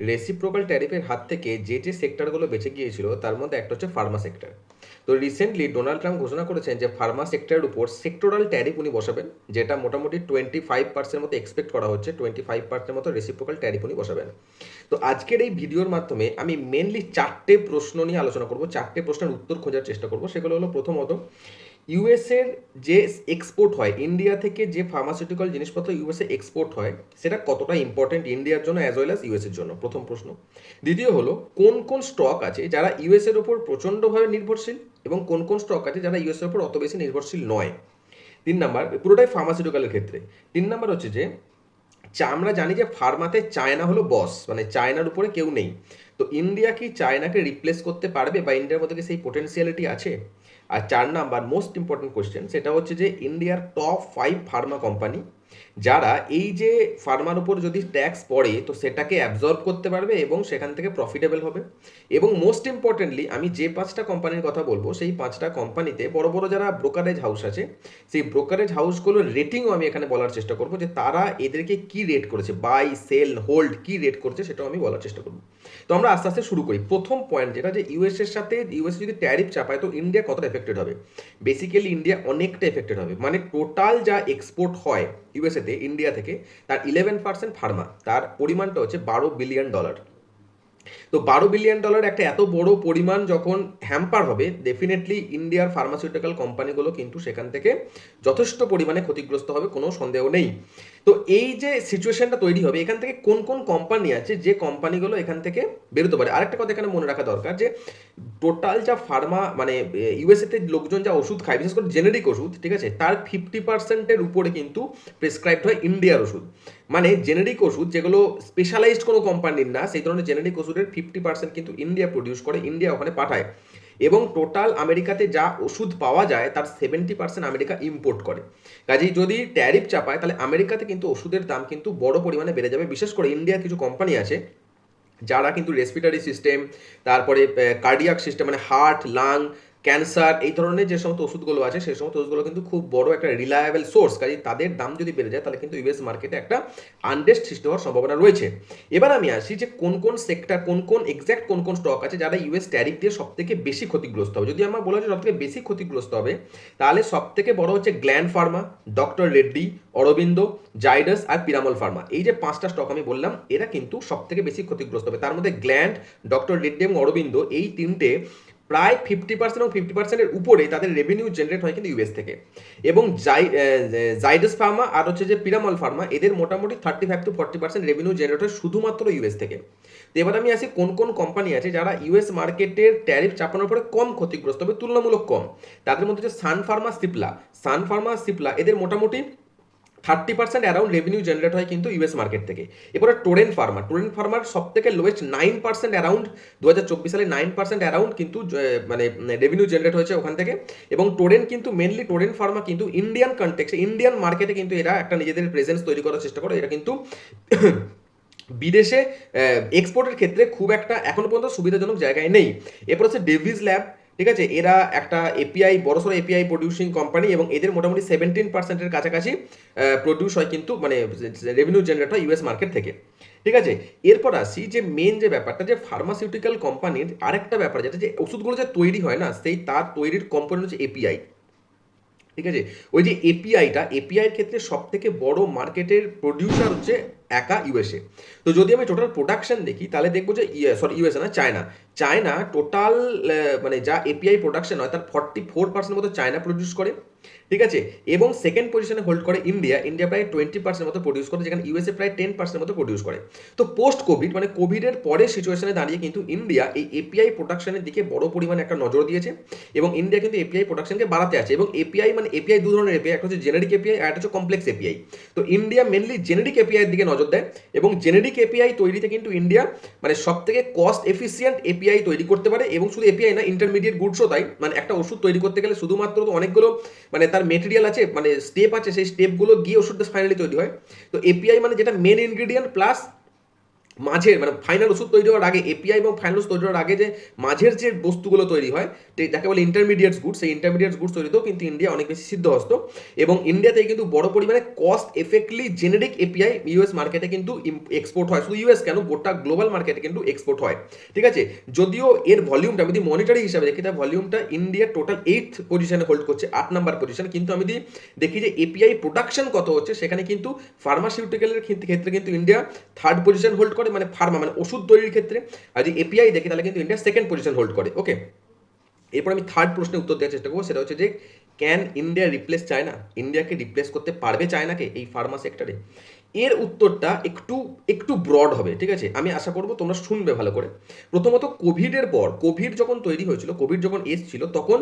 Reciprocal ট্যারিফের হাত থেকে যে যে সেক্টরগুলো বেঁচে গিয়েছিল, তার মধ্যে একটা হচ্ছে ফার্মা সেক্টর তো রিসেন্টলি ডোনাল্ড ট্রাম্প ঘোষণা করেছেন যে ফার্মা সেক্টরের উপর সেক্টরাল ট্যারিফ উনি বসাবেন, যেটা মোটামুটি টোয়েন্টি ফাইভ পার্সেন্ট মতো এক্সপেক্ট করা হচ্ছে টোয়েন্টি ফাইভ পার্সেন্ট মতো রেসিপ্রোকাল ট্যারিফ উনি বসাবেন। তো আজকের এই ভিডিওর মাধ্যমে আমি মেনলি চারটে প্রশ্ন নিয়ে আলোচনা করব, চারটে প্রশ্নের উত্তর খোঁজার চেষ্টা করব, সেগুলো হলো প্রথমত ইউএসের যে এক্সপোর্ট হয় ইন্ডিয়া থেকে যে ফার্মাসিউটিক্যাল জিনিসপত্র ইউএসএ এক্সপোর্ট হয়, সেটা কতটা ইম্পর্টেন্ট ইন্ডিয়ার জন্য অ্যাজ ওয়েল অ্যাজ ইউএসের জন্য? প্রথম প্রশ্ন। দ্বিতীয় হলো, কোন কোন স্টক আছে যারা ইউএসের উপর প্রচণ্ডভাবে নির্ভরশীল এবং কোন কোন স্টক আছে যারা ইউএসের উপর অত বেশি নির্ভরশীল নয়? তিন নাম্বার, পুরোটাই ফার্মাসিউটিক্যালের ক্ষেত্রে। তিন নাম্বার হচ্ছে যে আমরা জানি যে ফার্মাতে চায়না হলো বস মানে চায়নার উপরে কেউ নেই। তো ইন্ডিয়া কি চায়নাকে রিপ্লেস করতে পারবে বা ইন্ডিয়ার মধ্যে কি সেই পোটেন্সিয়ালিটি আছে? আর চার নাম্বার মোস্ট ইম্পর্টেন্ট কোয়েশ্চেন সেটা হচ্ছে যে ইন্ডিয়ার টপ ফাইভ ফার্মা কোম্পানি যারা এই যে ফার্মার উপর যদি ট্যাক্স পড়ে, তো সেটাকে অ্যাবজর্ব করতে পারবে এবং সেখান থেকে প্রফিটেবল হবে। এবং মোস্ট ইম্পর্টেন্টলি আমি যে পাঁচটা কোম্পানির কথা বলব, সেই পাঁচটা কোম্পানিতে বড় বড় যারা ব্রোকারেজ হাউস আছে, সেই ব্রোকারেজ হাউসগুলোর রেটিংও আমি এখানে বলার চেষ্টা করব যে তারা এদেরকে কি রেট করেছে বাই সেল হোল্ড কি রেট করছে সেটাও আমি বলার চেষ্টা করব। তো আমরা আস্তে আস্তে শুরু করি। প্রথম পয়েন্ট যেটা যে ইউএস এর সাথে ইউএস যদি ট্যারিফ চাপায়, তো ইন্ডিয়া কতটা এফেক্টেড হবে? বেসিক্যালি ইন্ডিয়া অনেকটা এফেক্টেড হবে। মানে টোটাল যা এক্সপোর্ট হয় ইউএসএতে ইন্ডিয়া থেকে, তার ইলেভেন পার্সেন্ট ফার্মা তার পরিমাণটা হচ্ছে বারো বিলিয়ন ডলার তো বারো বিলিয়ন ডলার একটা এত বড় পরিমাণ যখন হ্যাম্পার হবে ডেফিনেটলি ইন্ডিয়ার ফার্মাসিউটিক্যাল কোম্পানিগুলো কিন্তু সেখান থেকে যথেষ্ট পরিমাণে ক্ষতিগ্রস্ত হবে, কোনো সন্দেহ নেই। তো এই যে সিচুয়েশনটা তৈরি হবে, এখান থেকে কোন কোন কোম্পানি আছে যে কোম্পানিগুলো এখান থেকে বেরোতে পারে? আরেকটা কথা এখানে মনে রাখা দরকার যে টোটাল যা ফার্মা মানে ইউএসএতে লোকজন যা ওষুধ খায়, বিশেষ করে জেনেরিক ওষুধ, ঠিক আছে? তার ফিফটি পার্সেন্টের উপরে কিন্তু প্রেসক্রাইবড হয় ইন্ডিয়ার ওষুধ। মানে জেনেরিক ওষুধ যেগুলো স্পেশালাইজড কোনো কোম্পানির না, সেই ধরনের জেনেরিক ওষুধের ফিফটি পার্সেন্ট কিন্তু ইন্ডিয়া প্রডিউস করে ইন্ডিয়া ওখানে পাঠায়। এবং টোটাল আমেরিকাতে যা ওষুধ পাওয়া যায়, তার সেভেন্টি পার্সেন্ট আমেরিকা ইম্পোর্ট করে। কাজেই যদি ট্যারিফ চাপায়, তাহলে আমেরিকাতে কিন্তু ওষুধের দাম কিন্তু বড় পরিমাণে বেড়ে যাবে। বিশেষ করে ইন্ডিয়ার কিছু কোম্পানি আছে, যারা কিন্তু রেসপিটারি সিস্টেম তারপরে কার্ডিয়াক সিস্টেম মানে হার্ট লাং ক্যান্সার, এই ধরনের যে সমস্ত ওষুধগুলো আছে, সেই সমস্ত ওষুধগুলো কিন্তু খুব বড় একটা রিলায়েবল সোর্স কাজে তাদের দাম যদি বেড়ে যায়, তাহলে কিন্তু ইউএস মার্কেটে একটা আনডেস্ট সৃষ্টি হওয়ার সম্ভাবনা রয়েছে। এবার আমি আসি যে কোন কোন সেক্টর কোন কোন এক্স্যাক্ট কোন কোন স্টক আছে যারা ইউএস ট্যারিফ দিয়ে সব থেকে বেশি ক্ষতিগ্রস্ত হবে। যদি আমার বলা হয় সব থেকে বেশি ক্ষতিগ্রস্ত হবে, তাহলে সব থেকে বড় হচ্ছে Gland pharma doctor Reddy Aurobindo Zydus আর পিরামল ফার্মা এই যে পাঁচটা স্টক আমি বললাম, এরা কিন্তু সব থেকে বেশি ক্ষতিগ্রস্ত হবে। তার মধ্যে গ্ল্যান্ড ডক্টর রেড্ডি এবং অরবিন্দ এই তিনটে প্রায় ফিফটি পার্সেন্ট এবং ফিফটি পার্সেন্টের উপরে তাদের রেভিনিউ জেনারেট হয় কিন্তু ইউএস থেকে। এবং জাই জাইডাস ফার্মা আর হচ্ছে যে পিরামল ফার্মা এদের মোটামুটি thirty five to forty percent revenue generate হয় শুধুমাত্র ইউএস থেকে। তো এবার আমি আসি কোন কোন কোম্পানি আছে যারা ইউএস মার্কেটের ট্যারিফ চাপানোর পরে কম ক্ষতিগ্রস্ত হবে, তুলনামূলক কম। তাদের মধ্যে হচ্ছে সান ফার্মা সিপলা সান ফার্মা সিপলা এদের মোটামুটি thirty percent around revenue generate হয় কিন্তু ইউএস মার্কেট থেকে। এরপরে টোরেন ফার্মার টোরেন ফার্মার সব থেকে লোয়েস্ট নাইন পার্সেন্ট অ্যারাউন্ড দু হাজার চব্বিশ সালে নাইন পার্সেন্ট অ্যারাউন্ড কিন্তু মানে রেভিনিউ জেনারেট হয়েছে ওখান থেকে। এবং টোরেন কিন্তু মেনলি টোরেন ফার্মা কিন্তু ইন্ডিয়ান কন্টেক্সে ইন্ডিয়ান মার্কেটে কিন্তু এরা একটা নিজেদের প্রেজেন্স তৈরি করার চেষ্টা করে। এরা কিন্তু বিদেশে এক্সপোর্টের ক্ষেত্রে খুব একটা এখনও পর্যন্ত সুবিধাজনক জায়গায় নেই। এরপর হচ্ছে ডেভিস ল্যাব ঠিক আছে? এরা একটা এপিআই বড়সড় এপিআই প্রডিউসিং কোম্পানি এবং এদের মোটামুটি সেভেন্টিন পার্সেন্টের কাছাকাছি প্রডিউস হয় কিন্তু মানে রেভিনিউ জেনারেট হয় ইউএস মার্কেট থেকে। ঠিক আছে? এরপর আসি যে মেন যে ব্যাপারটা, যে ফার্মাসিউটিক্যাল কোম্পানির আরেকটা ব্যাপার যেটা, যে ওষুধগুলো যে তৈরি হয় না, সেই তার তৈরির কোম্পানি হচ্ছে এপিআই ঠিক আছে? ওই যে এপিআইটা এপিআইয়ের ক্ষেত্রে সব থেকে বড় মার্কেটের প্রডিউসার হচ্ছে একা ইউএসএ তো যদি আমি টোটাল প্রোডাকশন দেখি, তাহলে দেখব যে সরি ইউএসএ না চায়না চায়না টোটাল মানে যা এপিআই প্রোডাকশন হয়, তার ফর্টি ফোর পার্সেন্ট মতো চায়না প্রডিউস করে, ঠিক আছে? এবং সেকেন্ড পজিশনে হোল্ড করে ইন্ডিয়া ইন্ডিয়া প্রায় টোয়েন্টি পার্সেন্ট মতো প্রডিউস করে, যেখানে ইউএসএ প্রায় টেন পার্সেন্ট মতো প্রডিউস করে। তো পোস্ট কোভিড মানে কোভিডের পরের সিচুয়েশনে দাঁড়িয়ে কিন্তু ইন্ডিয়া এই এপিআই প্রোডাকশনের দিকে বড় পরিমাণে একটা নজর দিয়েছে, এবং ইন্ডিয়া কিন্তু এপিআই প্রোডাকশনকে বাড়াতে আছে। এবং এপিআই মানে এপিআই দু ধরনের এপিআই একটা হচ্ছে জেনারিক এপিআই আর একটা হচ্ছে কমপ্লেক্স এপিআই তো ইন্ডিয়া মেনলি জেনারিক এপিআই এর দিকে নজর দেয়, এবং জেনারিক এপিআই তৈরিতে কিন্তু ইন্ডিয়া মানে সব থেকে কস্ট এফিসিয়েন্ট এপিআই তৈরি করতে পারে এবং শুধু এপিআই না ইন্টারমিডিয়েট গুডসও তাই। মানে একটা ওষুধ তৈরি করতে গেলে শুধুমাত্র তো অনেকগুলো মানে তার মেটেরিয়াল আছে মানে স্টেপ আছে, সেই স্টেপগুলো গিয়ে ওষুধটা ফাইনালি তৈরি হয়। তো এপিআই মানে যেটা মেন ইনগ্রিডিয়েন্ট প্লাস মাঝের মানে ফাইনাল ওষুধ তৈরি হওয়ার আগে এপিআই এবং ফাইনাল ওষুধ তৈরি হওয়ার আগে যে মাঝের যে বস্তুগুলো তৈরি হয় যাকে বলে ইন্টারমিডিয়েটস গুডস সেই ইন্টারমিডিয়েটস গুডস তৈরিতেও কিন্তু ইন্ডিয়া অনেক বেশি সিদ্ধহস্ত এবং ইন্ডিয়াতে কিন্তু বড় পরিমাণে cost effectively generic API US মার্কেটে কিন্তু এক্সপোর্ট হয়। শুধু ইউএস কেন, গোটা গ্লোবাল মার্কেটে কিন্তু এক্সপোর্ট হয়। ঠিক আছে? যদিও এর ভলিউমটা আমি যদি মনিটারি হিসাবে দেখি তার ভলিউমটা ইন্ডিয়া টোটাল এইথ পজিশনে হোল্ড করছে, আট নাম্বার পজিশন কিন্তু আমি যদি দেখি যে এপিআই প্রোডাকশন কত হচ্ছে, সেখানে কিন্তু ফার্মাসিউটিক্যালের ক্ষেত্রে কিন্তু ইন্ডিয়া থার্ড পজিশন হোল্ড করে। মানে ফার্মা মানে ওষুধ তৈরির ক্ষেত্রে আর যদি এপিআই দেখি, তাহলে কিন্তু ইন্ডিয়া সেকেন্ড পজিশন হোল্ড করে ওকে এরপর আমি থার্ড প্রশ্নের উত্তর দেওয়ার চেষ্টা করব, সেটা হচ্ছে যে ক্যান ইন্ডিয়া রিপ্লেস চায়না ইন্ডিয়াকে রিপ্লেস করতে পারবে চায়নাকে এই ফার্মা সেক্টরে এর উত্তরটা একটু একটু ব্রড হবে, ঠিক আছে? আমি আশা করব তোমরা শুনবে ভালো করে। প্রথমত কোভিডের পর কোভিড যখন তৈরি হয়েছিল কোভিড যখন এসছিল, তখন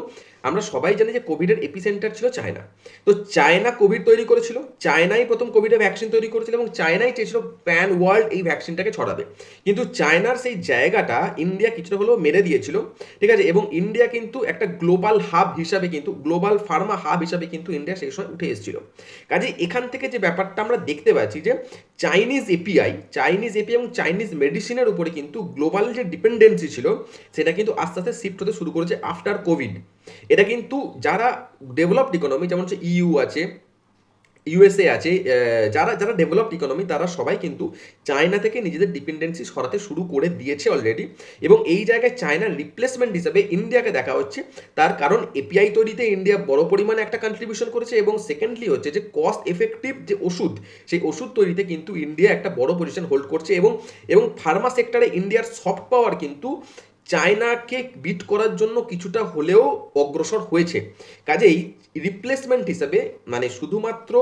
আমরা সবাই জানি যে কোভিডের এপিসেন্টার ছিল চায়না তো চায়না কোভিড তৈরি করেছিল চায়নাই প্রথম কোভিডের ভ্যাকসিন তৈরি করেছিল এবং চায়নাই চেয়েছিল প্যান ওয়ার্ল্ড এই ভ্যাকসিনটাকে ছড়াবে। কিন্তু চায়নার সেই জায়গাটা ইন্ডিয়া কিছুটা হলেও মেরে দিয়েছিল, ঠিক আছে? এবং ইন্ডিয়া কিন্তু একটা গ্লোবাল হাব হিসাবে কিন্তু গ্লোবাল ফার্মা হাব হিসাবে কিন্তু ইন্ডিয়া সেই সময় উঠে এসেছিল। কাজে এখান থেকে যে ব্যাপারটা আমরা দেখতে পাচ্ছি যে চাইনিজ এপিআই চাইনিজ এপিআই এবং চাইনিজ মেডিসিনের উপরে কিন্তু গ্লোবাল যে ডিপেন্ডেন্সি ছিল, সেটা কিন্তু আস্তে আস্তে শিফট হতে শুরু করেছে আফটার কোভিড এটা কিন্তু যারা ডেভেলপড ইকোনমি যেমন হচ্ছে ইউ আছে ইউএসএ আছে যারা যারা ডেভেলপড ইকোনমি তারা সবাই কিন্তু চায়না থেকে নিজেদের ডিপেন্ডেন্সি সরাতে শুরু করে দিয়েছে অলরেডি এবং এই জায়গায় চায়নার রিপ্লেসমেন্ট হিসাবে ইন্ডিয়াকে দেখা হচ্ছে। তার কারণ এপিআই তৈরিতে ইন্ডিয়া বড় পরিমাণে একটা কন্ট্রিবিউশন করেছে এবং সেকেন্ডলি হচ্ছে যে কস্ট এফেক্টিভ যে ওষুধ, সেই ওষুধ তৈরিতে কিন্তু ইন্ডিয়া একটা বড় পজিশন হোল্ড করছে এবং এবং ফার্মা সেক্টরে ইন্ডিয়ার সফট পাওয়ার কিন্তু চায়নাকে বিট করার জন্য কিছুটা হলেও অগ্রসর হয়েছে। কাজেই রিপ্লেসমেন্ট হিসাবে মানে শুধুমাত্র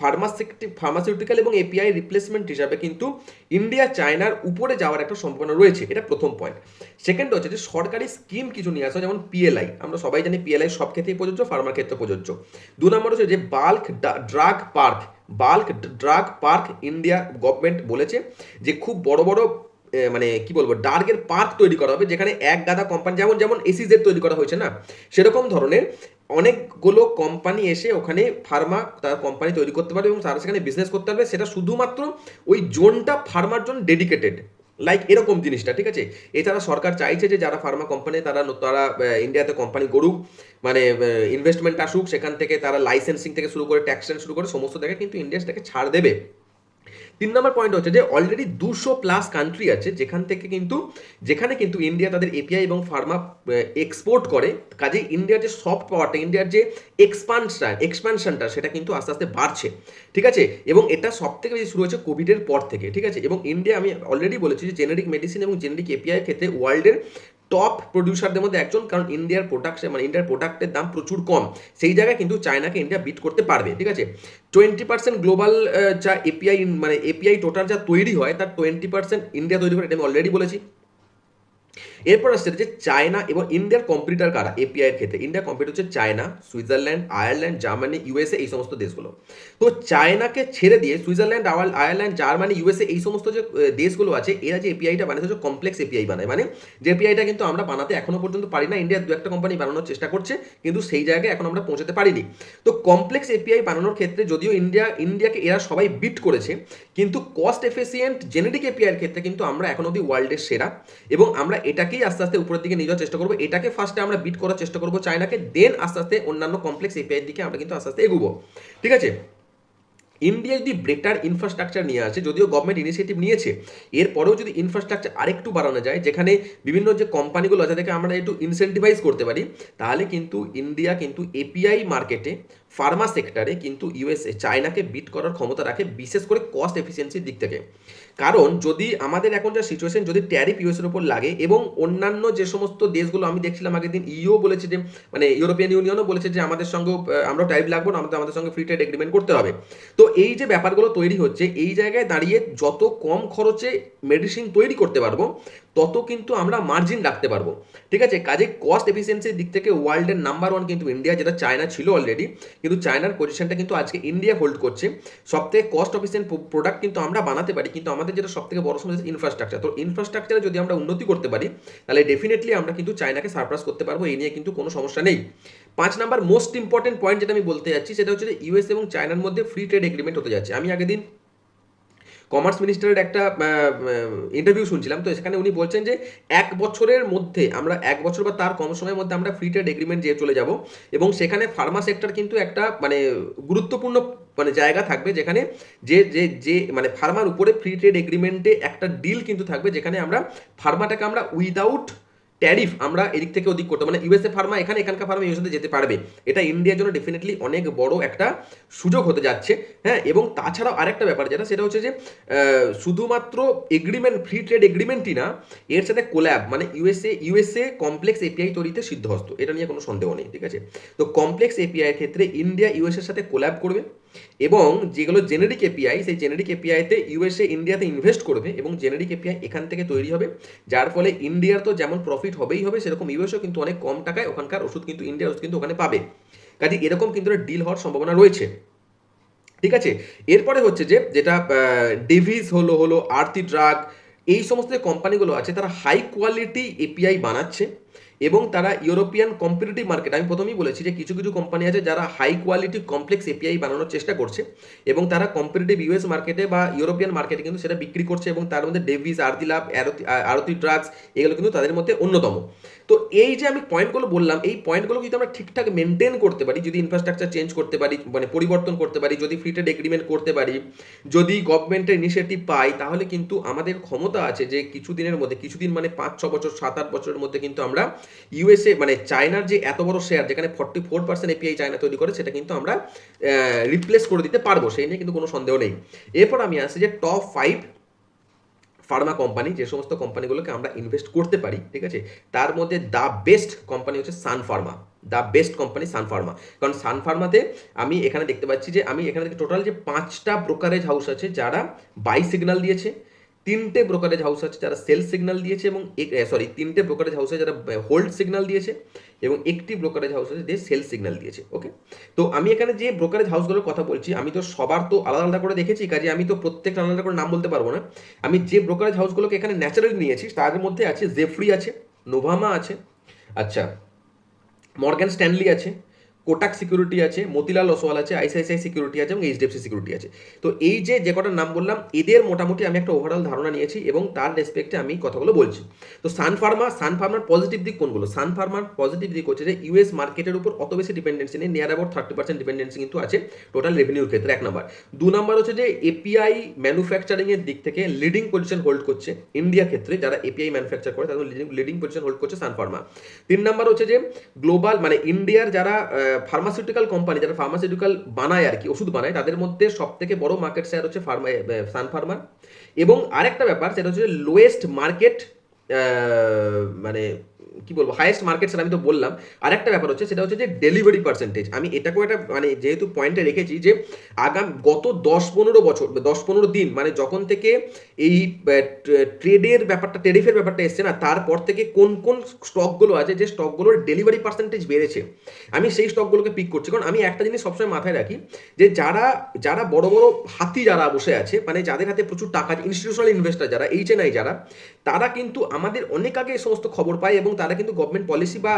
ফার্মাসেক্টিভ ফার্মাসিউটিক্যাল এবং এপিআই রিপ্লেসমেন্ট হিসাবে কিন্তু ইন্ডিয়া চায়নার উপরে যাওয়ার একটা সম্ভাবনা রয়েছে। এটা প্রথম পয়েন্ট সেকেন্ড হচ্ছে যে সরকারি স্কিম কিছু নিয়ে আসা, যেমন পিএলআই আমরা সবাই জানি পিএলআই সব ক্ষেত্রেই প্রযোজ্য ফার্মার ক্ষেত্রে প্রযোজ্য। দু নম্বর হচ্ছে যে bulk drug park bulk drug park India government বলেছে যে খুব বড় বড় মানে কি বলব ডার্গের পার্ক তৈরি করা হবে, যেখানে এক গাদা কোম্পানি যেমন যেমন এসিজেড তৈরি করা হয়েছে না? সেরকম ধরনের অনেকগুলো কোম্পানি এসে ওখানে ফার্মা তার কোম্পানি তৈরি করতে পারবে এবং তারা সেখানে বিজনেস করতে পারবে। সেটা শুধুমাত্র ওই জোনটা ফার্মার জন্য ডেডিকেটেড লাইক এরকম জিনিসটা, ঠিক আছে? এছাড়া সরকার চাইছে যে যারা ফার্মা কোম্পানি তারা তারা ইন্ডিয়াতে কোম্পানি গড়ুক মানে ইনভেস্টমেন্ট আসুক, সেখান থেকে তারা লাইসেন্সিং থেকে শুরু করে ট্যাক্স শুরু করে সমস্ত জায়গায় কিন্তু ইন্ডিয়া সেটাকে ছাড় দেবে। তিন নম্বর পয়েন্ট হচ্ছে যে অলরেডি দুশো প্লাস কান্ট্রি আছে, যেখান থেকে কিন্তু, যেখানে কিন্তু ইন্ডিয়া তাদের এপিআই এবং ফার্মা এক্সপোর্ট করে। কাজে ইন্ডিয়ার যে সফট পাওয়ারটা ইন্ডিয়ার যে এক্সপানশন এক্সপানশনটা সেটা কিন্তু আস্তে আস্তে বাড়ছে। ঠিক আছে? এবং এটা সব থেকে বেশি শুরু হয়েছে কোভিডের পর থেকে। ঠিক আছে? এবং ইন্ডিয়া আমি অলরেডি বলেছি যে জেনেরিক মেডিসিন এবং জেনেরিক এপিআই ক্ষেত্রে ওয়ার্ল্ডের টপ প্রডিউসারদের মধ্যে একজন, কারণ ইন্ডিয়ার প্রোডাকশন মানে ইন্ডিয়ার প্রোডাক্টের দাম প্রচুর কম। সেই জায়গায় কিন্তু চায়নাকে ইন্ডিয়া বিট করতে পারবে, ঠিক আছে? টোয়েন্টি পার্সেন্ট গ্লোবাল যা এপিআই মানে এপিআই টোটাল যা তৈরি হয়, তার টোয়েন্টি পার্সেন্ট ইন্ডিয়া তৈরি করে, এটা আমি অলরেডি বলেছি। এরপর আসছে যে চায়না এবং ইন্ডিয়ার কম্পিউটার কারা এপিআই এর ক্ষেত্রে? ইন্ডিয়ার কম্পিউটার হচ্ছে China, Switzerland, Ireland, Germany USA এই সমস্ত দেশগুলো। তো চায়নাকে ছেড়ে দিয়ে সুইজারল্যান্ড আয়ারল্যান্ড, জার্মানি ইউএসএ এই সমস্ত যে দেশগুলো আছে, এরা যে এপিআইটা বানাতে হচ্ছে কমপ্লেক্স এপিআই বানায়। মানে যে এপিআইটা কিন্তু আমরা বানাতে এখনও পর্যন্ত পারি না ইন্ডিয়ার দু একটা কোম্পানি বানানোর চেষ্টা করছে, কিন্তু সেই জায়গায় এখন আমরা পৌঁছাতে পারিনি। তো কমপ্লেক্স এপিআই বানানোর ক্ষেত্রে যদিও ইন্ডিয়া, ইন্ডিয়াকে এরা সবাই বিট করেছে, কিন্তু কস্ট এফিসিয়েন্ট জেনেটিক এপিআই এর ক্ষেত্রে কিন্তু আমরা এখন অব্দি ওয়ার্ল্ডের সেরা, এবং আমরা এটাকেই আস্তে আস্তে উপরের দিকে নিয়ে যাওয়ার চেষ্টা করব। এটাকে ফার্স্টে আমরা বিট করার চেষ্টা করব চায়নাকে দেন আস্তে আস্তে অন্যান্য কমপ্লেক্স এপিআই দিকে আমরা কিন্তু আস্তে আস্তে এগুবো। ঠিক আছে? ইন্ডিয়া যদি বেটার ইনফ্রাস্ট্রাকচার নিয়ে আসে, যদিও গভর্নমেন্ট ইনিশিয়েটিভ নিয়েছে, এরপরেও যদি ইনফ্রাস্ট্রাকচার আরেকটু বাড়ানো যায়, যেখানে বিভিন্ন যে কোম্পানিগুলো আছে তাদেরকে আমরা একটু ইনসেন্টিভাইজ করতে পারি, তাহলে কিন্তু ইন্ডিয়া কিন্তু এপিআই মার্কেটে ফার্মা সেক্টরে কিন্তু ইউএসএ চায়নাকে বিট করার ক্ষমতা রাখে, বিশেষ করে কস্ট এফিসিয়েন্সির দিক থেকে। কারণ যদি আমাদের এখন যা সিচুয়েশন যদি ট্যারিফ ইউএসের উপর লাগে এবং অন্যান্য যে সমস্ত দেশগুলো, আমি দেখছিলাম আগের দিন ইও বলেছে যে মানে ইউরোপিয়ান ইউনিয়নও বলেছে যে আমাদের সঙ্গে আমরা ট্যারিফ লাগবো না আমাদের সঙ্গে ফ্রি ট্রেড এগ্রিমেন্ট করতে হবে। তো এই যে ব্যাপারগুলো তৈরি হচ্ছে, এই জায়গায় দাঁড়িয়ে যত কম খরচে মেডিসিন তৈরি করতে পারব তত কিন্তু আমরা মার্জিন রাখতে পারব। ঠিক আছে? কাজে কস্ট এফিসিয়েন্সির দিক থেকে ওয়ার্ল্ডের নাম্বার ওয়ান কিন্তু ইন্ডিয়া যেটা চায়না ছিল অলরেডি কিন্তু চায়নার পজিশনটা কিন্তু আজকে ইন্ডিয়া হোল্ড করছে। সব থেকে কস্ট এফিসিয়েন্ট প্রোডাক্ট কিন্তু আমরা বানাতে পারি, কিন্তু আমাদের যেটা সব থেকে বড় সমস্যা ইনফ্রাস্ট্রাকচার তো ইনফ্রাস্ট্রাকচারে যদি আমরা উন্নতি করতে পারি, তাহলে ডেফিনেটলি আমরা কিন্তু চায়নাকে সারপ্রাস করতে পারব এই নিয়ে কিন্তু কোনো সমস্যা নেই। পাঁচ নাম্বার মোস্ট ইম্পর্টেন্ট পয়েন্ট যেটা আমি বলতে যাচ্ছি, সেটা হচ্ছে ইউএস এবং চায়নার মধ্যে ফ্রি ট্রেড এগ্রিমেন্ট হতে যাচ্ছে। আমি আগের দিন কমার্স মিনিস্টারের একটা ইন্টারভিউ শুনছিলাম, তো সেখানে উনি বলছেন যে এক বছরের মধ্যে আমরা, এক বছর বা তার কম সময়ের মধ্যে আমরা ফ্রি ট্রেড এগ্রিমেন্ট যেয়ে চলে যাব এবং সেখানে ফার্মা সেক্টর কিন্তু একটা মানে গুরুত্বপূর্ণ মানে জায়গা থাকবে যেখানে যে যে যে মানে ফার্মার উপরে ফ্রি ট্রেড এগ্রিমেন্টে একটা ডিল কিন্তু থাকবে যেখানে আমরা ফার্মাটাকে আমরা উইদাউট ট্যারিফ আমরা এদিক থেকে ওদিক করতে মানে ইউএসএ ফার্মা এখানে এখানকার ফার্মা ইউএসএতে যেতে পারবে। এটা ইন্ডিয়ার জন্য ডেফিনেটলি অনেক বড় একটা সুযোগ হতে যাচ্ছে হ্যাঁ? এবং তাছাড়াও আরেকটা ব্যাপার যেটা, সেটা হচ্ছে যে শুধুমাত্র এগ্রিমেন্ট ফ্রি ট্রেড এগ্রিমেন্টই না, এর সাথে কোল্যাব মানে ইউএসএ ইউএসএ কমপ্লেক্স এপিআই তৈরিতে সিদ্ধহস্ত। এটা নিয়ে কোনো সন্দেহ নেই, ঠিক আছে? তো কমপ্লেক্স এপিআই ক্ষেত্রে ইন্ডিয়া ইউএসএর সাথে কোল্যাব করবে। এবং যেগুলো জেনেরিক এপিআই সেই জেনেরিক এপিআইতে ইউএসএ ইন্ডিয়াতে ইনভেস্ট করবে এবং জেনেরিক এপিআই এখান থেকে তৈরি হবে, যার ফলে ইন্ডিয়ার তো যেমন প্রফিট হবেই হবে, সেরকম ইউএসও কিন্তু অনেক কম টাকায় ওখানকার ওষুধ কিন্তু ইন্ডিয়ার ওষুধ কিন্তু ওখানে পাবে। কাজে এরকম কিন্তু ডিল হওয়ার সম্ভাবনা রয়েছে। ঠিক আছে? এরপরে হচ্ছে যে, যেটা ডিভিস হলো হলো আরতি ড্রাগ এই সমস্ত কোম্পানিগুলো আছে, তারা হাই কোয়ালিটি এপিআই বানাচ্ছে। এবং তারা ইউরোপিয়ান কম্পিটিটিভ মার্কেট আমি প্রথমেই বলেছি যে কিছু কিছু কোম্পানি আছে যারা হাই কোয়ালিটি কমপ্লেক্স এপিআই বানানোর চেষ্টা করছে এবং তারা কম্পিটিটিভ ইউএস মার্কেটে বা ইউরোপিয়ান মার্কেটে কিন্তু সেটা বিক্রি করছে এবং তার মধ্যে ডেভিস আরতি লাভ আরতি আরতি ড্রাগস এগুলো কিন্তু তাদের মধ্যে অন্যতম। তো এই যে আমি পয়েন্টগুলো বললাম, এই পয়েন্টগুলো যদি আমরা ঠিকঠাক মেনটেন করতে পারি, যদি ইনফ্রাস্ট্রাকচার চেঞ্জ করতে পারি মানে পরিবর্তন করতে পারি, যদি ফ্রি ট্রেড এগ্রিমেন্ট করতে পারি, যদি গভর্নমেন্টের ইনিশিয়েটিভ পাই, তাহলে কিন্তু আমাদের ক্ষমতা আছে যে কিছুদিনের মধ্যে, কিছুদিন মানে পাঁচ, ছ বছর, সাত, আট বছরের মধ্যে কিন্তু আমরা ইউএসএ মানে চায়নার যে এত বড় শেয়ার যেখানে forty four percent API China তৈরি করে, সেটা কিন্তু আমরা রিপ্লেস করে দিতে পারব, সেই নিয়ে কিন্তু কোনো সন্দেহ নেই। এরপর আমি আসি যে টপ ফাইভ ফার্মা কোম্পানি যে সমস্ত কোম্পানিগুলোকে আমরা ইনভেস্ট করতে পারি, ঠিক আছে? তার মধ্যে দ্য বেস্ট কোম্পানি হচ্ছে Sun Pharma the best company Sun Pharma কারণ সান ফার্মাতে আমি এখানে দেখতে পাচ্ছি যে, আমি এখানে টোটাল যে পাঁচটা ব্রোকারেজ হাউস আছে, যারা বাই সিগনাল দিয়েছে তিনটে ব্রোকারেজ হাউস আছে যারা সেল সিগন্যাল দিয়েছে এবং সরি তিনটে ব্রোকারেজ হাউস যারা হোল্ড সিগন্যাল দিয়েছে এবং একটি ব্রোকারেজ হাউস আছে যে সেল সিগন্যাল দিয়েছে ওকে তো আমি এখানে যে ব্রোকারেজ হাউসগুলোর কথা বলছি, আমি তো সবার তো আলাদা আলাদা করে দেখেছি, কাজে আমি তো প্রত্যেকটা আলাদা করে নাম বলতে পারব না। আমি যে ব্রোকারেজ হাউসগুলোকে এখানে ন্যাচারালি নিয়েছি তাদের মধ্যে আছে জেফ্রি আছে নোভামা আছে আচ্ছা মর্গ্যান স্ট্যানলি আছে কোটাক সিকিউরিটি আছে মতিলাল ওসওয়াল আছে আইসিআইসিআই সিকিউরিটি আছে এবং এইচডিএফসি সিকিউরিটি আছে। তো এই যে যে কটার নাম বললাম, এদের মোটামুটি আমি একটা ওভারঅল ধারণা নিয়েছি এবং তার রেসপেক্টে আমি কথাগুলো বলছি। তো সান ফার্মা সান ফার্মার পজিটিভ দিক কোনগুলো? সান ফার্মার পজিটিভ দিক হচ্ছে যে ইউএস মার্কেটের উপর অত বেশি ডিপেন্ডেন্সি নেই near about thirty percent dependency কিন্তু আছে টোটাল রেভিনিউর ক্ষেত্রে, এক নম্বর দু নম্বর হচ্ছে যে এপিআই ম্যানুফ্যাকচারিংয়ের দিক থেকে লিডিং পজিশন হোল্ড করছে ইন্ডিয়া ক্ষেত্রে, যারা এপিআই ম্যানুফ্যাকচার করে, তাদের লিডিং পজিশন হোল্ড করছে সান ফার্মা তিন নম্বর হচ্ছে যে গ্লোবাল মানে ইন্ডিয়ার যারা ফার্মাসিউটিক্যাল কোম্পানি যারা ফার্মাসিউটিক্যাল বানায় আর কি, ওষুধ বানায়, তাদের মধ্যে সব থেকে বড় মার্কেট শেয়ার হচ্ছে ফার্মা সান ফার্মা এবং আরেকটা ব্যাপার, সেটা হচ্ছে লোয়েস্ট মার্কেট মানে কি বলব হাইয়েস্ট মার্কেট আমি তো বললাম। আর একটা ব্যাপার হচ্ছে, সেটা হচ্ছে যে ডেলিভারি পার্সেন্টেজ আমি এটাকেও একটা মানে যেহেতু পয়েন্টে রেখেছি যে আগাম, গত দশ পনেরো বছর, দশ পনেরো দিন মানে যখন থেকে এই ট্রেডের ব্যাপারটা টেরিফের ব্যাপারটা এসছে না, তারপর থেকে কোন কোন স্টকগুলো আছে যে স্টকগুলোর ডেলিভারি পার্সেন্টেজ বেড়েছে। আমি সেই স্টকগুলোকে পিক করছি। কারণ আমি একটা জিনিস সবসময় মাথায় রাখি যে যারা যারা বড় বড় হাতি যারা বসে আছে মানে যাদের হাতে প্রচুর টাকা ইনস্টিটিউশনাল ইনভেস্টার যারা এইচ এন আই যারা, তারা কিন্তু আমাদের অনেক আগে এই সমস্ত খবর পায় এবং তারা কিন্তু গভর্নমেন্ট পলিসি বা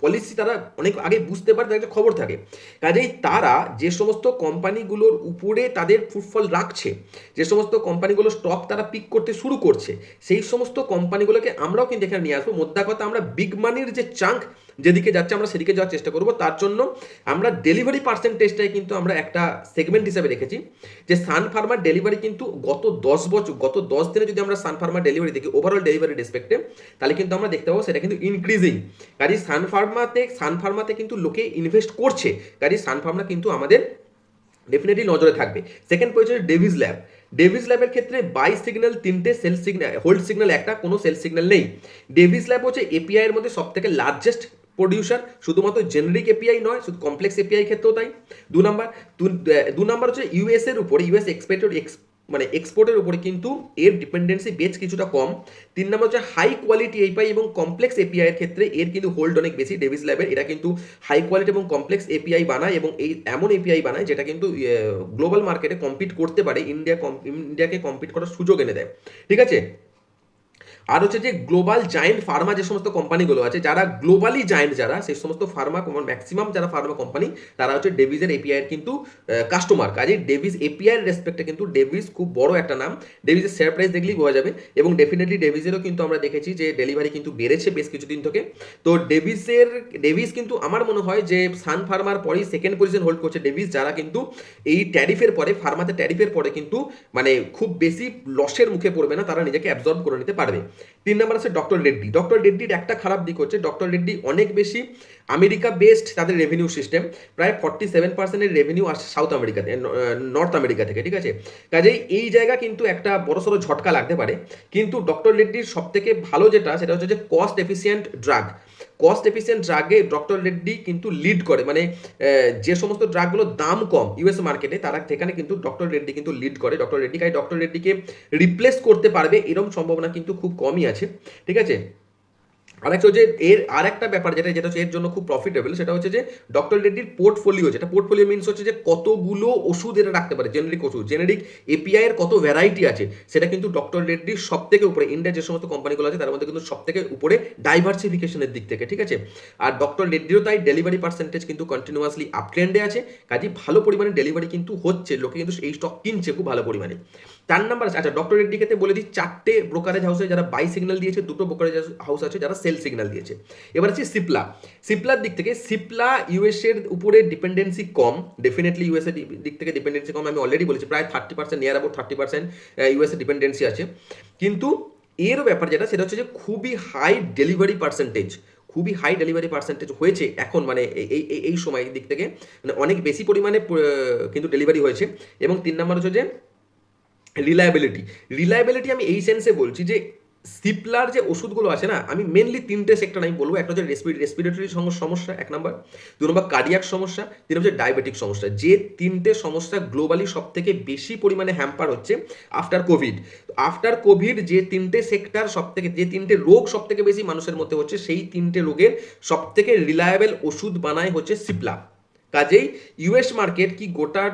পলিসি তারা অনেক আগে বুঝতে পারে, তাদের খবর থাকে। কাজেই তারা যে সমস্ত কোম্পানিগুলোর উপরে তাদের ফুটফল রাখছে, যে সমস্ত কোম্পানিগুলো স্টক তারা পিক করতে শুরু করছে, সেই সমস্ত কোম্পানিগুলোকে আমরাও কিন্তু এখানে নিয়ে আসব। মোদ্দা কথা, আমরা বিগ মানির যে চাঙ্ক যেদিকে যাচ্ছে আমরা সেদিকে যাওয়ার চেষ্টা করব। তার জন্য আমরা ডেলিভারি পার্সেন্টেজটাই কিন্তু আমরা একটা সেগমেন্ট হিসাবে রেখেছি। যে সান ফার্মার ডেলিভারি কিন্তু গত দশ বছর গত দশ দিনে যদি আমরা সান ফার্মার ডেলিভারি দেখি ওভারঅল ডেলিভারি রেসপেক্টে তাহলে কিন্তু আমরা দেখতে পাবো সেটা কিন্তু ইনক্রিজিং কাজে সান ফার্মাতে সান ফার্মাতে কিন্তু লোকে ইনভেস্ট করছে। কাজে সান ফার্মা কিন্তু আমাদের ডেফিনেটলি নজরে থাকবে। Second position Divi's lab Divi's ল্যাবের ক্ষেত্রে বাই সিগন্যাল তিনটে সেল সিগন্যাল হোল্ড সিগন্যাল একটা, কোনো সেল সিগন্যাল নেই। ডেভিস ল্যাব হচ্ছে এপিআই এর মধ্যে সব থেকে লার্জেস্ট প্রডিউসার শুধুমাত্র জেনারিক এপিআই নয়, শুধু কমপ্লেক্স এপিআই ক্ষেত্রেও তাই। দু নাম্বার দু নাম্বার হচ্ছে ইউএস এর উপরে ইউএস এক্সপেক্টেড এক্স মানে এক্সপোর্টের উপরে কিন্তু এর ডিপেন্ডেন্সি বেশ কিছুটা কম। তিন নম্বর হচ্ছে হাই কোয়ালিটি এপিআই এবং কমপ্লেক্স এপিআই এর ক্ষেত্রে এর কিন্তু হোল্ড অনেক বেশি। ডেভিস ল্যাবের এটা কিন্তু হাই কোয়ালিটি এবং কমপ্লেক্স এপিআই বানায় এবং এই, এমন এপিআই বানায় যেটা কিন্তু গ্লোবাল মার্কেটে কম্পিট করতে পারে ইন্ডিয়া ইন্ডিয়াকে কম্পিট করার সুযোগ এনে দেয়। ঠিক আছে? আর হচ্ছে যে গ্লোবাল জায়েন্ট ফার্মা যে সমস্ত কোম্পানিগুলো আছে, যারা গ্লোবালি জায়েন্ট যারা, সেই সমস্ত ফার্মা ম্যাক্সিমাম যারা ফার্মা কোম্পানি তারা হচ্ছে ডেভিসের এপিআইয়ের কিন্তু কাস্টমার কাজে ডেভিস এপিআইয়ের রেসপেক্টে কিন্তু ডেভিস খুব বড় একটা নাম। ডেভিসের শেয়ার প্রাইস দেখলেই বোঝা যাবে। এবং ডেফিনেটলি ডেভিসেরও কিন্তু আমরা দেখেছি যে ডেলিভারি কিন্তু বেড়েছে বেশ কিছুদিন থেকে। তো ডেভিসের ডেভিস কিন্তু আমার মনে হয় যে সান ফার্মার পরেই সেকেন্ড পজিশন হোল্ড করছে ডেভিস যারা কিন্তু এই ট্যারিফের পরে ফার্মাতে ট্যারিফের পরে কিন্তু মানে খুব বেশি লসের মুখে পড়বে না, তারা নিজেকে অ্যাবজর্ব করে নিতে পারবে। তিন নম্বর আছে ডক্টর রেড্ডি। ডক্টর রেড্ডির একটা খারাপ দিক হচ্ছে, ডক্টর রেড্ডি অনেক বেশি আমেরিকা বেসড তাদের রেভিনিউ সিস্টেম প্রায় ফর্টি সেভেন পার্সেন্টের রেভিনিউ আসছে সাউথ আমেরিকা থেকে নর্থ আমেরিকা থেকে, ঠিক আছে? কাজেই এই জায়গা কিন্তু একটা বড়সড় ঝটকা লাগতে পারে। কিন্তু ডক্টর রেড্ডির সব থেকে ভালো যেটা, সেটা হচ্ছে যে cost efficient drug cost efficient ড্রাগে doctor Reddy কিন্তু লিড করে। মানে যে সমস্ত ড্রাগগুলোর দাম কম ইউএস মার্কেটে তারা সেখানে কিন্তু ডক্টর রেড্ডি কিন্তু লিড করে। ডক্টর রেড্ডি কাই ডক্টর রেড্ডিকে রিপ্লেস করতে পারবে এরকম সম্ভাবনা কিন্তু খুব কমই আছে। ঠিক আছে? আরেকটা হচ্ছে এর আর একটা ব্যাপার যেটা যেটা হচ্ছে এর জন্য খুব প্রফিটেবল সেটা হচ্ছে যে ডক্টর রেড্ডির পোর্টফোলিও যেটা পোর্টফোলিও মিনস হচ্ছে যে কতগুলো ওষুধ এরা রাখতে পারে জেনেরিক ওষুধ জেনেরিক এপিআই এর কত ভ্যারাইটি আছে, সেটা কিন্তু ডক্টর রেড্ডির সব থেকে উপরে ইন্ডিয়ার যে সমস্ত কোম্পানিগুলো আছে, তার মধ্যে কিন্তু সব থেকে উপরে ডাইভার্সিফিকেশনের দিক থেকে, ঠিক আছে? আর ডক্টর রেড্ডিরও তাই ডেলিভারি পার্সেন্টেজ কিন্তু কন্টিনিউয়াসলি আপ ট্রেন্ডে আছে কাজে ভালো পরিমাণে ডেলিভারি কিন্তু হচ্ছে, লোকে কিন্তু এই স্টক কিনছে খুব ভালো পরিমাণে। চার নাম্বার আছে। আচ্ছা ডক্টর রেড্ডিকে বলে দিই, চারটে ব্রোকারেজ হাউসে যারা বাই সিগন্যাল দিয়েছে, দুটো ব্রোকারেজ হাউস আছে যারা সেল সিগন্যাল দিয়েছে। এবার আছে সিপলা সিপলার দিক থেকে সিপলা ইউএস এর উপরে ডিপেন্ডেন্সি কম ডেফিনেটলি ইউএস এর দিক থেকে ডিপেন্ডেন্সি কম, আমি অলরেডি বলেছি, প্রায় thirty percent near about thirty percent US এর ডিপেন্ডেন্সি আছে। কিন্তু এর ব্যাপার যেটা, সেটা হচ্ছে যে খুবই হাই ডেলিভারি পার্সেন্টেজ খুবই হাই ডেলিভারি পার্সেন্টেজ হয়েছে এখন মানে এই এই সময় দিক থেকে। মানে অনেক বেশি পরিমাণে কিন্তু ডেলিভারি হয়েছে। এবং তিন নম্বর হচ্ছে যে রিলায়েবিলিটি রিলায়েবিলিটি আমি এই সেন্সে বলছি যে সিপলার যে ওষুধগুলো আছে না, আমি মেনলি তিনটে সেক্টর আমি বলব। একটা হচ্ছে রেসপিরেটরি সমস্যা, এক নম্বর দু নম্বর কার্ডিয়াক সমস্যা, তিন হচ্ছে ডায়াবেটিক সমস্যা। যে তিনটে সমস্যা গ্লোবালি সব থেকে বেশি পরিমাণে হ্যাম্পার হচ্ছে আফটার কোভিড আফটার কোভিড যে তিনটে সেক্টর সব থেকে যে তিনটে রোগ সব থেকে বেশি মানুষের মধ্যে হচ্ছে, সেই তিনটে রোগের সব থেকে রিলায়েবল ওষুধ বানায় হচ্ছে সিপলা কাজেই ইউএস মার্কেট কি গোটা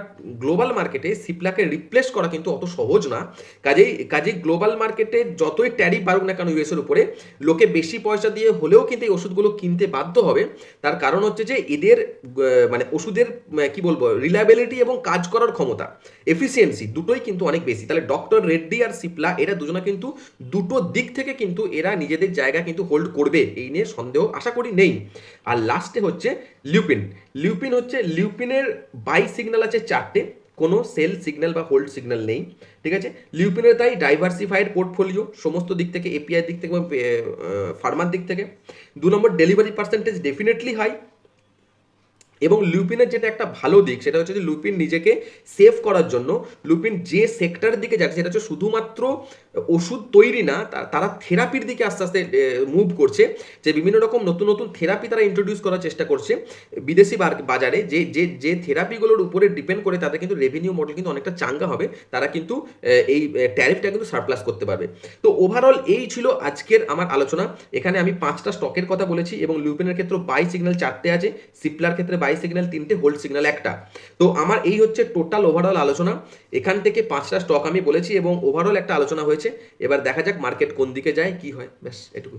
গ্লোবাল মার্কেটে সিপলাকে রিপ্লেস করা কিন্তু অত সহজ না। কাজেই কাজেই গ্লোবাল মার্কেটে যতই ট্যারিফ পারুক না কেন ইউএসের উপরে, লোকে বেশি পয়সা দিয়ে হলেও কিন্তু এই ওষুধগুলো কিনতে বাধ্য হবে। তার কারণ হচ্ছে যে এদের মানে ওষুধের কি বলব রিলায়েবিলিটি এবং কাজ করার ক্ষমতা এফিসিয়েন্সি দুটোই কিন্তু অনেক বেশি। তাহলে ডক্টর রেড্ডি আর সিপলা এরা দুজনে কিন্তু দুটো দিক থেকে কিন্তু এরা নিজেদের জায়গা কিন্তু হোল্ড করবে, এই নিয়ে সন্দেহ আশা করি নেই। আর লাস্টে হচ্ছে লিউপিন লিউপিন হচ্ছে লিউপিনের বাই সিগনাল আছে চারটে। কোনো সেল সিগন্যাল বা হোল্ড সিগন্যাল নেই, ঠিক আছে? লিউপিনের তাই ডাইভার্সিফাইড পোর্টফোলিও সমস্ত দিক থেকে এপিআই দিক থেকে ফার্মার দিক থেকে। দু নম্বর ডেলিভারি পার্সেন্টেজ ডেফিনেটলি হাই এবং লুপিনের যেটা একটা ভালো দিক, সেটা হচ্ছে যে লুপিন নিজেকে সেভ করার জন্য, লুপিন যে সেক্টরের দিকে যাচ্ছে, সেটা হচ্ছে শুধুমাত্র ওষুধ তৈরি না তারা থেরাপির দিকে আস্তে আস্তে মুভ করছে, যে বিভিন্ন রকম নতুন নতুন থেরাপি তারা ইন্ট্রোডিউস করার চেষ্টা করছে বিদেশি বাজারে, যে যে যে থেরাপিগুলোর উপরে ডিপেন্ড করে তাদের কিন্তু রেভিনিউ মডেল কিন্তু অনেকটা চাঙ্গা হবে, তারা কিন্তু এই ট্যারিফটা কিন্তু সারপ্লাস করতে পারবে। তো ওভারঅল এই ছিল আজকের আমার আলোচনা, এখানে আমি পাঁচটা স্টকের কথা বলেছি এবং লুপিনের ক্ষেত্রে বাই সিগন্যাল চারটে আছে সিপলার ক্ষেত্রে বাই সিগন্যাল তিনটে হোল্ড সিগন্যাল একটা। তো আমার এই হচ্ছে টোটাল ওভারঅল আলোচনা। এখান থেকে পাঁচটা স্টক আমি বলেছি এবং ওভারঅল একটা আলোচনা হয়েছে। এবার দেখা যাক মার্কেট কোন দিকে যায়, কি হয়। ব্যাস এটুকু